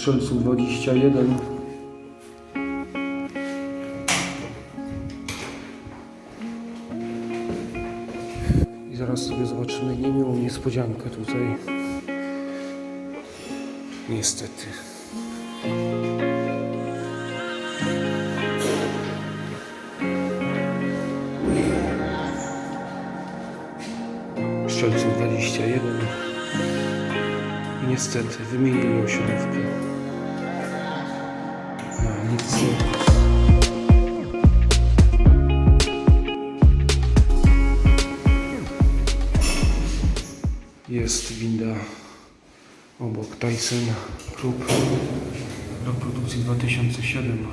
Strzelców 21. I zaraz sobie zobaczymy niemiłą niespodziankę tutaj. Niestety. Niestety wymienili osiedlówkę. No, nic. Jest winda obok Tyson Group. Rok produkcji 2007.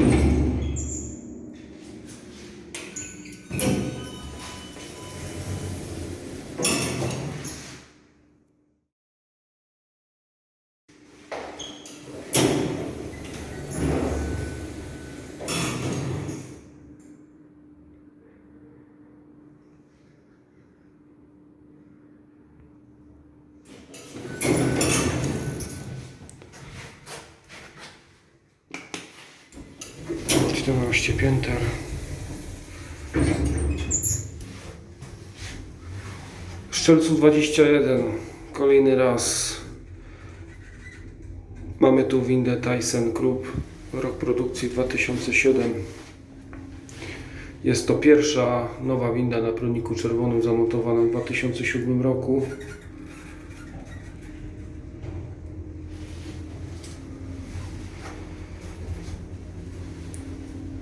Czternaście pięter. Szczelców 21. Kolejny raz. Mamy tu windę Tyson Group. Rok produkcji 2007. Jest to pierwsza nowa winda na proniku czerwonym zamontowana w 2007 roku.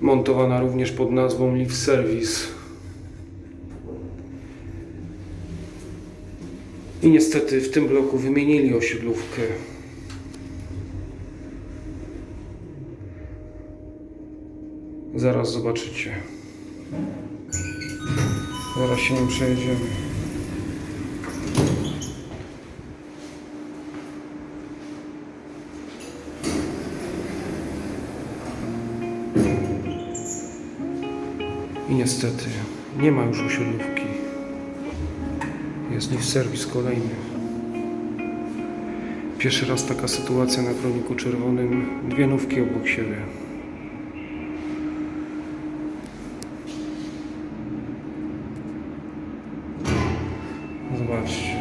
Montowana również pod nazwą Live Service. I niestety w tym bloku wymienili osiedlówkę. Zaraz zobaczycie. Zaraz się nim przejedziemy. Niestety nie ma już osiedlówki. Jest live serwis kolejny. Pierwszy raz taka sytuacja na kroniku czerwonym. Dwie nówki obok siebie. Zobaczcie.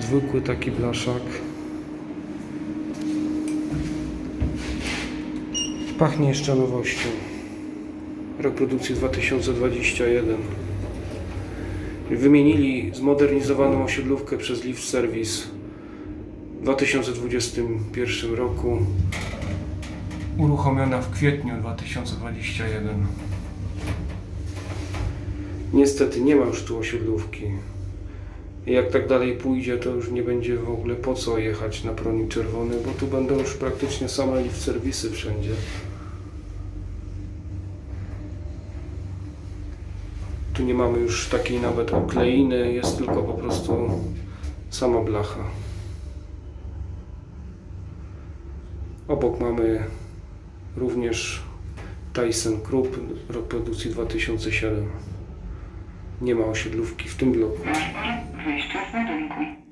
Zwykły taki blaszak. Pachnie jeszcze nowością. Rok produkcji 2021. Wymienili zmodernizowaną osiedlówkę przez Lift Service w 2021 roku. Uruchomiona w kwietniu 2021. Niestety nie ma już tu osiedlówki. Jak tak dalej pójdzie, to już nie będzie w ogóle po co jechać na pronik czerwony, bo tu będą już praktycznie same lift serwisy wszędzie. Tu nie mamy już takiej nawet okleiny, jest tylko po prostu sama blacha. Obok mamy również Tyson Group, rok produkcji 2007. Nie ma osiedlówki w tym bloku. Wyjście z budynku.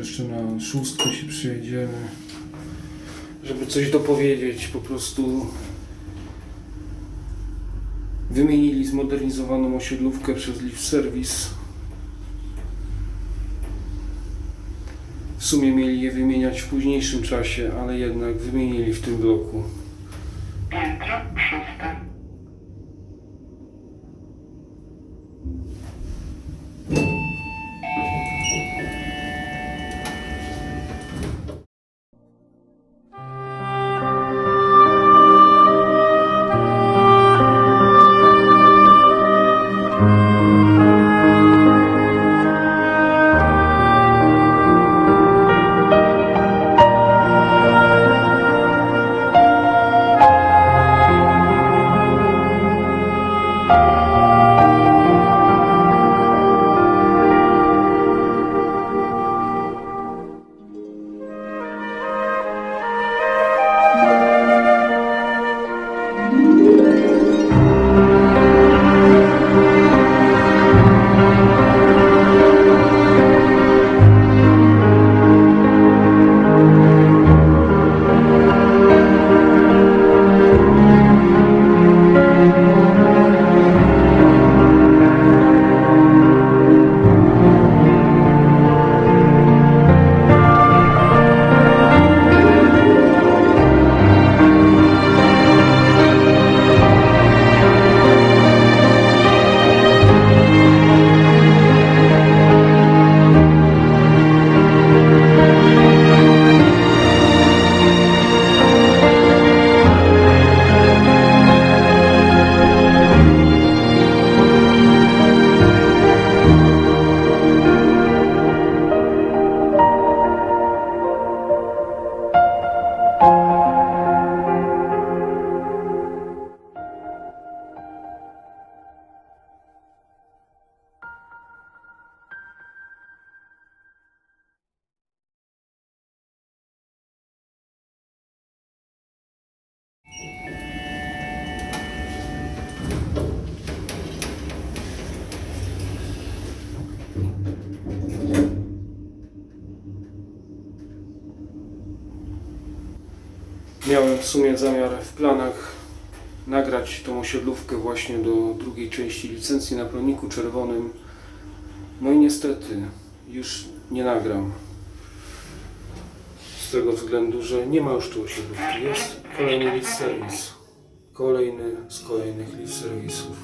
Jeszcze na szóstkę się przyjedziemy. Żeby coś dopowiedzieć, po prostu wymienili zmodernizowaną osiedlówkę przez Lift Service. W sumie mieli je wymieniać w późniejszym czasie, ale jednak wymienili w tym bloku. Miałem w sumie zamiar w planach nagrać tą osiedlówkę właśnie do drugiej części licencji na proniku czerwonym. No i niestety już nie nagram. Z tego względu, że nie ma już tu osiedlówki. Jest kolejny lift service. Kolejny z kolejnych lift serwisów.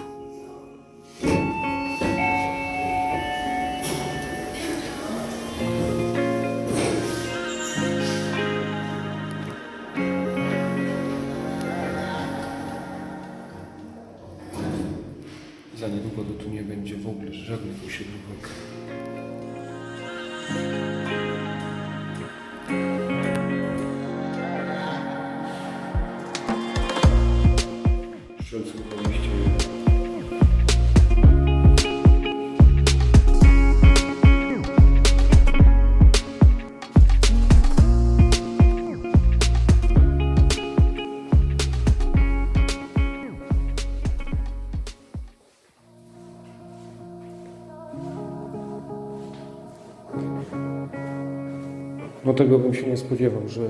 No tego bym się nie spodziewał, że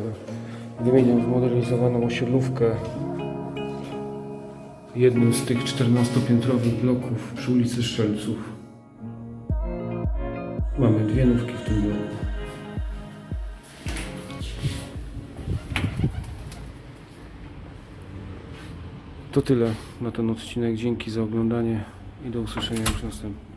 wymienią zmodernizowaną osiedlówkę jednym z tych 14-piętrowych bloków przy ulicy Strzelców. Mamy dwie nówki w tym bloku. To tyle na ten odcinek. Dzięki za oglądanie i do usłyszenia już następnym.